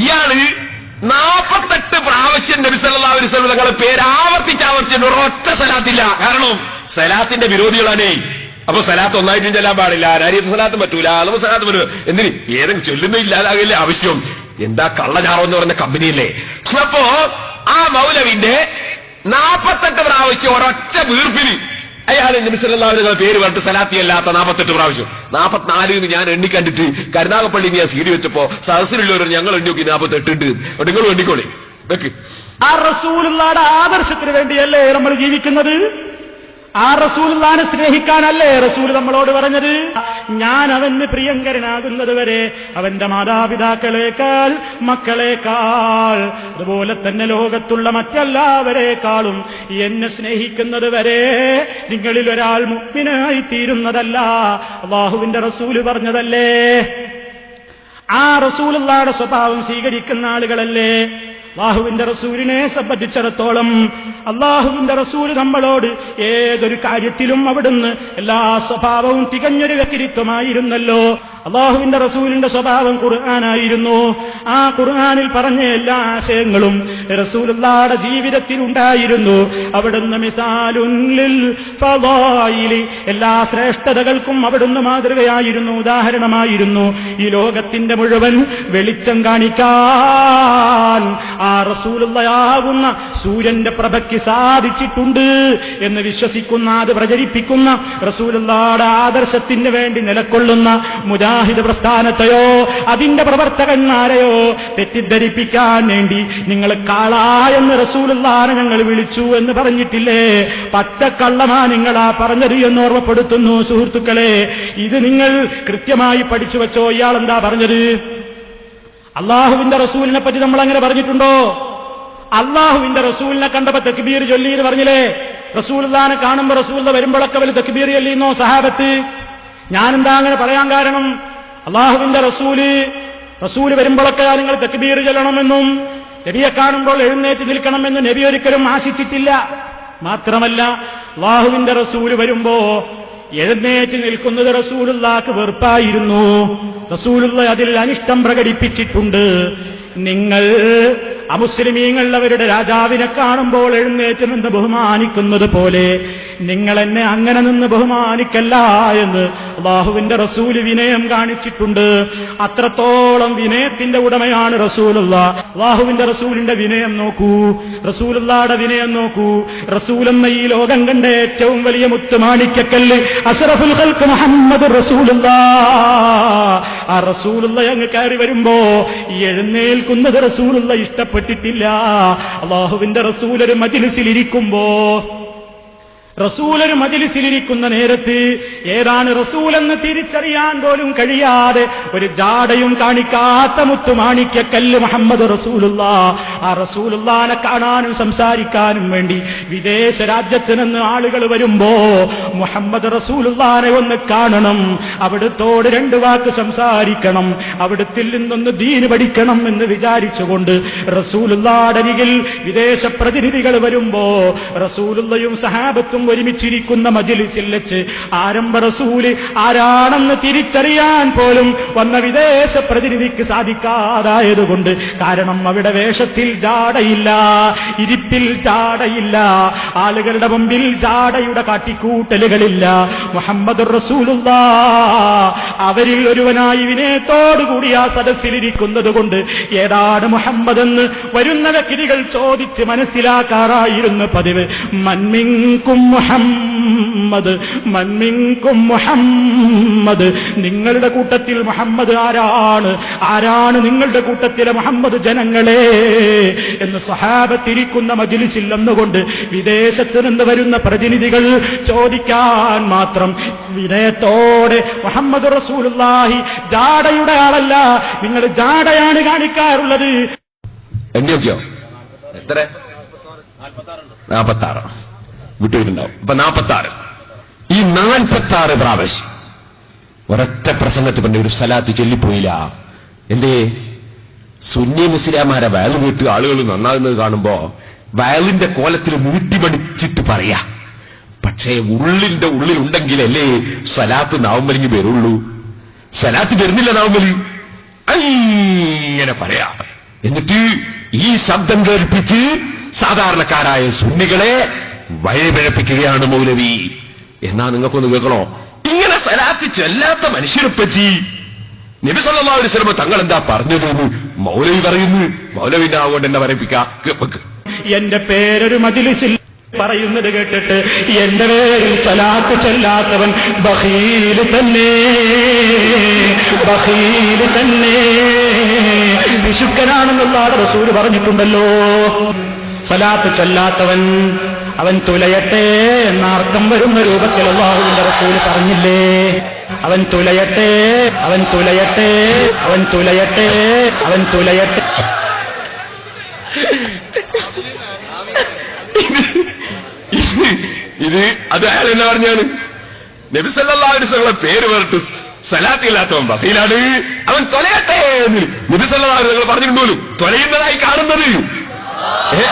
ഇയാൾ നാപ്പത്തെട്ട് പ്രാവശ്യം നബി സല്ലല്ലാഹു അലൈഹി വസല്ലം തങ്ങളെ പേര് ആവർത്തിച്ച് ഒരൊറ്റ സലാത്തില്ല. കാരണം സലാത്തിന്റെ വിരോധികളാണേ. അപ്പൊ സലാത്ത് ഒന്നായിട്ടും ചെല്ലാൻ പാടില്ല. അനാരിയത്ത് സലാത്തും പറ്റൂല. അളവ് സലാത്ത് പറ്റൂല. എന്തിന് ഏതെങ്കിലും ചൊല്ലുന്ന ഇല്ലാതാകില്ല ആവശ്യം? എന്താ കള്ളജാറോ എന്ന് പറഞ്ഞ കമ്പനിയല്ലേ? അപ്പോ ആ മൗലവിന്റെ നാപ്പത്തെട്ട് പ്രാവശ്യം ഒരൊറ്റ വീർപ്പിന് അയാൾ നബിസല്ലാവിന്റെ പേര് പറഞ്ഞിട്ട് സലാത്തി അല്ലാത്ത നാപ്പത്തെട്ട് പ്രാവശ്യം. നാപ്പത്തിനാല് എന്ന് ഞാൻ എണ്ണി കണ്ടിട്ട് കരുനാഗപ്പള്ളി ഞാൻ സീരി വെച്ചപ്പോ സഹസിലുള്ളവർ ഞങ്ങൾ എണ്ണി നോക്കി നാപ്പത്തെട്ട് ഉണ്ട്. നിങ്ങൾ എണ്ണിക്കോളി. ആ റസൂലുള്ളാടെ ആദർശത്തിന് വേണ്ടിയല്ലേ നമ്മൾ ജീവിക്കുന്നത്? ആ റസൂലുള്ളാനെ സ്നേഹിക്കാനല്ലേ റസൂൽ നമ്മളോട് പറഞ്ഞത്? ഞാൻ അവന് പ്രിയങ്കരനാകുന്നത് വരെ അവന്റെ മാതാപിതാക്കളെക്കാൾ മക്കളെക്കാൾ അതുപോലെ തന്നെ ലോകത്തുള്ള മറ്റെല്ലാവരെക്കാളും എന്നെ സ്നേഹിക്കുന്നത് വരെ നിങ്ങളിൽ ഒരാൾ മുപ്പിനായി തീരുന്നതല്ല. അള്ളാഹുവിന്റെ റസൂൽ പറഞ്ഞതല്ലേ? ആ റസൂലുള്ളാടെ സ്വഭാവം സ്വീകരിക്കുന്ന ആളുകളല്ലേ? അള്ളാഹുവിന്റെ റസൂലിനെ സംബന്ധിച്ചിടത്തോളം അള്ളാഹുവിന്റെ റസൂൽ നമ്മളോട് ഏതൊരു കാര്യത്തിലും അവിടുന്ന് എല്ലാ സ്വഭാവവും തികഞ്ഞൊരു വ്യക്തിത്വമായിരുന്നല്ലോ. അള്ളാഹുവിന്റെ റസൂലിന്റെ സ്വഭാവം ഖുർആനായിരുന്നു. ആ ഖുർആനിൽ പറഞ്ഞ എല്ലാ ആശയങ്ങളും റസൂലുള്ളാടെ ജീവിതത്തിൽ ഉണ്ടായിരുന്നു അവിടുന്ന് എല്ലാ ശ്രേഷ്ഠതകൾക്കും അവിടുന്ന് മാതൃകയായിരുന്നു ഉദാഹരണമായിരുന്നു. ഈ ലോകത്തിന്റെ മുഴുവൻ വെളിച്ചം കാണിക്കാൻ ആ റസൂലുള്ളയാകുന്ന സൂര്യന്റെ പ്രഭയ്ക്ക് സാധിച്ചിട്ടുണ്ട് എന്ന് വിശ്വസിക്കുന്ന അത് പ്രചരിപ്പിക്കുന്ന റസൂലുള്ളാടെ ആദർശത്തിന് വേണ്ടി നിലകൊള്ളുന്ന മുജാഹിദ് പ്രസ്ഥാനത്തെയോ അതിന്റെ പ്രവർത്തകന്മാരെയോ തെറ്റിദ്ധരിപ്പിക്കാൻ വേണ്ടി നിങ്ങൾ കാളാ എന്ന് ഞങ്ങൾ വിളിച്ചു എന്ന് പറഞ്ഞിട്ടില്ലേ? പച്ചക്കള്ളമാ നിങ്ങളാ പറഞ്ഞത് എന്ന് ഓർമ്മപ്പെടുത്തുന്നു സുഹൃത്തുക്കളെ. ഇത് നിങ്ങൾ കൃത്യമായി പഠിച്ചു വെച്ചോ? ഇയാൾ എന്താ പറഞ്ഞത്? അള്ളാഹുവിന്റെ റസൂലിനെ പറ്റി നമ്മൾ അങ്ങനെ പറഞ്ഞിട്ടുണ്ടോ? അള്ളാഹുവിന്റെ റസൂലിനെ കണ്ടപ്പോ തെക്കുബീർ ചൊല്ലി എന്ന് പറഞ്ഞില്ലേ? റസൂൽദാനെ കാണുമ്പോ റസൂൽ വരുമ്പോഴൊക്കെ വലിയ തെക്കുബീർ ചൊല്ലിന്നോ സഹാബത്ത്? ഞാനെന്താ അങ്ങനെ പറയാൻ കാരണം? അള്ളാഹുവിന്റെ റസൂൽ റസൂൽ വരുമ്പോഴൊക്കെ നിങ്ങൾ തെക്കുബീർ ചെല്ലണമെന്നും നബിയെ കാണുമ്പോൾ എഴുന്നേറ്റ് നിൽക്കണമെന്ന് നബി ഒരിക്കലും ആശിച്ചിട്ടില്ല. മാത്രമല്ല അള്ളാഹുവിന്റെ റസൂൽ വരുമ്പോ എഴുന്നേറ്റ് നിൽക്കുന്നത് റസൂലുള്ളാക്ക് വെറുപ്പായിരുന്നു. റസൂലുള്ള അതിൽ അനിഷ്ടം പ്രകടിപ്പിച്ചിട്ടുണ്ട്. നിങ്ങൾ അമുസ്ലിമീങ്ങൾ അവരുടെ രാജാവിനെ കാണുമ്പോൾ എഴുന്നേറ്റ് നിന്ന് ബഹുമാനിക്കുന്നത് പോലെ നിങ്ങൾ എന്നെ അങ്ങനെ നിന്ന് ബഹുമാനിക്കല്ല എന്ന് അള്ളാഹുവിന്റെ റസൂൽ വിനയം കാണിച്ചിട്ടുണ്ട്. അത്രത്തോളം വിനയത്തിന്റെ ഉടമയാണ് റസൂലുള്ള. അള്ളാഹുവിന്റെ റസൂലിന്റെ വിനയം നോക്കൂ. റസൂലുള്ളാടെ വിനയം നോക്കൂ. റസൂൽ എന്ന ഈ ലോകം കണ്ട ഏറ്റവും വലിയ മുത്തുമാണിക്കല്ല് അഷറഫുൽ മുഹമ്മദ് റസൂലുള്ള. ആ റസൂലുള്ള അങ്ങ് കയറി വരുമ്പോ എഴുന്നേൽക്കുന്നത് റസൂലുള്ള ഇഷ്ടപ്പെട്ടിട്ടില്ല അള്ളാഹുവിന്റെ റസൂൽ ഒരു റസൂലൊരു മജിലിസിലിരിക്കുന്ന നേരത്ത് ഏതാണ് റസൂലെന്ന് തിരിച്ചറിയാൻ പോലും കഴിയാതെ ഒരു ജാടയും കാണിക്കാത്ത മുത്തുമാണിക്യ കല്ല് മുഹമ്മദ് റസൂലുള്ള. ആ റസൂലുള്ളാനെ കാണാനും സംസാരിക്കാനും വേണ്ടി വിദേശ രാജ്യത്ത് നിന്ന് ആളുകൾ വരുമ്പോ മുഹമ്മദ് റസൂലുള്ളാനെ ഒന്ന് കാണണം അവിടുത്തോട് രണ്ട് വാക്ക് സംസാരിക്കണം അവിടുത്തിൽ നിന്നൊന്ന് ദീന് പഠിക്കണം എന്ന് വിചാരിച്ചുകൊണ്ട് റസൂലുള്ളാടരികിൽ വിദേശ പ്രതിനിധികൾ വരുമ്പോ റസൂലുള്ളയും സഹാബത്തും ഒരുമിച്ചിരിക്കുന്ന മജിലിസിൽ വെച്ച് ആരംഭ റസൂൽ ആരാണെന്ന് തിരിച്ചറിയാൻ പോലും വന്ന വിദേശ പ്രതിനിധിക്ക് സാധിക്കാതായതുകൊണ്ട് കാരണം അവിടെ വേഷത്തിൽ ജാടയില്ല ഇരിപ്പിൽ ചാടയില്ല ആളുകളുടെ മുമ്പിൽ ജാടയുടെ കാട്ടിക്കൂട്ടലുകളില്ല. മുഹമ്മദ് റസൂലുള്ള അവരിൽ ഒരുവനായി വിനയത്തോടുകൂടി ആ സദസ്സിലിരിക്കുന്നത് കൊണ്ട് ഏതാണ് മുഹമ്മദ് എന്ന് വരുന്ന വ്യക്തികൾ ചോദിച്ച് മനസ്സിലാക്കാറായിരുന്നു പതിവ്. മൻമിങ്കും മുഹമ്മദ് മൻമിങ്കും മുഹമ്മദ്. നിങ്ങളുടെ കൂട്ടത്തിൽ മുഹമ്മദ് ആരാണ്? ആരാണ് നിങ്ങളുടെ കൂട്ടത്തിലെ മുഹമ്മദ് ജനങ്ങളെ? എന്ന് സഹാബത്തിരിക്കുന്ന മജിലിസിൽ നിന്നുകൊണ്ട് വിദേശത്ത് നിന്ന് വരുന്ന പ്രതിനിധികൾ ചോദിക്കാൻ മാത്രം വിനയത്തോടെ മുഹമ്മദ് റസൂലുള്ളാഹി ജാടയുടെ ആളല്ല നിങ്ങൾ ജാടയാണ് കാണിക്കാറുള്ളത്. എണ്ണിയൊക്കെയോ എത്ര? നാൽപ്പത്താറ് വിട്ടുപോയിട്ടുണ്ടാവും ഇപ്പൊ നാൽപ്പത്തി ആറ് ഈ നാൽപ്പത്തി ആറ് പ്രാവശ്യം ഒരൊറ്റ പ്രസംഗത്തിൽ പറഞ്ഞ ഒരു സ്ഥലത്ത് ചൊല്ലിപ്പോയില്ല. എന്തേ? സുന്നി മുസ്ലിമാരെ വയൽ വീട്ട് ആളുകൾ നന്നാകുന്നത് കാണുമ്പോ വയലിന്റെ കോലത്തിൽ മൂട്ടിമടിച്ചിട്ട് പറയാ. പക്ഷേ ഉള്ളിന്റെ ഉള്ളിൽ ഉണ്ടെങ്കിലല്ലേ സലാത്ത് നവംബലിന് വരുള്ളൂ. സലാത്ത് വരുന്നില്ല നവംബലി അങ്ങനെ പറയാ. എന്നിട്ട് ഈ ശബ്ദം കേൾപ്പിച്ച് സാധാരണക്കാരായ സുന്നികളെ വഴിപിഴപ്പിക്കുകയാണ് മൗലവി. എന്നാ നിങ്ങൾക്കൊന്ന് കേൾക്കണോ? ഇങ്ങനെ സലാത്ത് ചെല്ലാത്ത മനുഷ്യരെ പറ്റി നബി സല്ലല്ലാഹു അലൈഹി വസല്ലം തങ്ങൾ എന്താ പറഞ്ഞതെന്ന് മൗലവി പറയുന്നു. മൗലവിന്റെ ആവുകൊണ്ട് എന്നെ പറയിപ്പിക്കാം. എന്റെ പേരൊരു മജിലിസിൽ പറയുന്നത് കേട്ടിട്ട് എന്റെ പേരിൽ സലാത്ത് ചൊല്ലാത്തവൻ ബഹീൽ തന്നെ. ബഹീൽ തന്നെ. വിശുക്കനാണെന്നുള്ള റസൂര് പറഞ്ഞിട്ടുണ്ടല്ലോ. സലാത്ത് ചൊല്ലാത്തവൻ അവൻ തുലയട്ടെ എന്നാർക്കം വരുന്ന രൂപത്തിൽ അള്ളാഹുവിന്റെ റസൂൽ പറഞ്ഞില്ലേ? അവൻ തുലയട്ടെ അവൻ തുലയട്ടെ അവൻ തുലയട്ടെ അവൻ തുലയട്ടെ. ഇത് അത് അയാൾ എന്നാ പറഞ്ഞാണ്? നബി അലൈഹി വസല്ലം പേര് പറഞ്ഞിട്ട് സലാത്തില്ലാത്തവൻ ബഹീലാണ് അവൻ തൊലയട്ടെ എന്ന് നബി സല്ലല്ലാഹു അലൈഹി വസല്ലം പറഞ്ഞിട്ടുണ്ടല്ലോ. തൊലയുന്നതായി കാണുന്നത്. ഏ?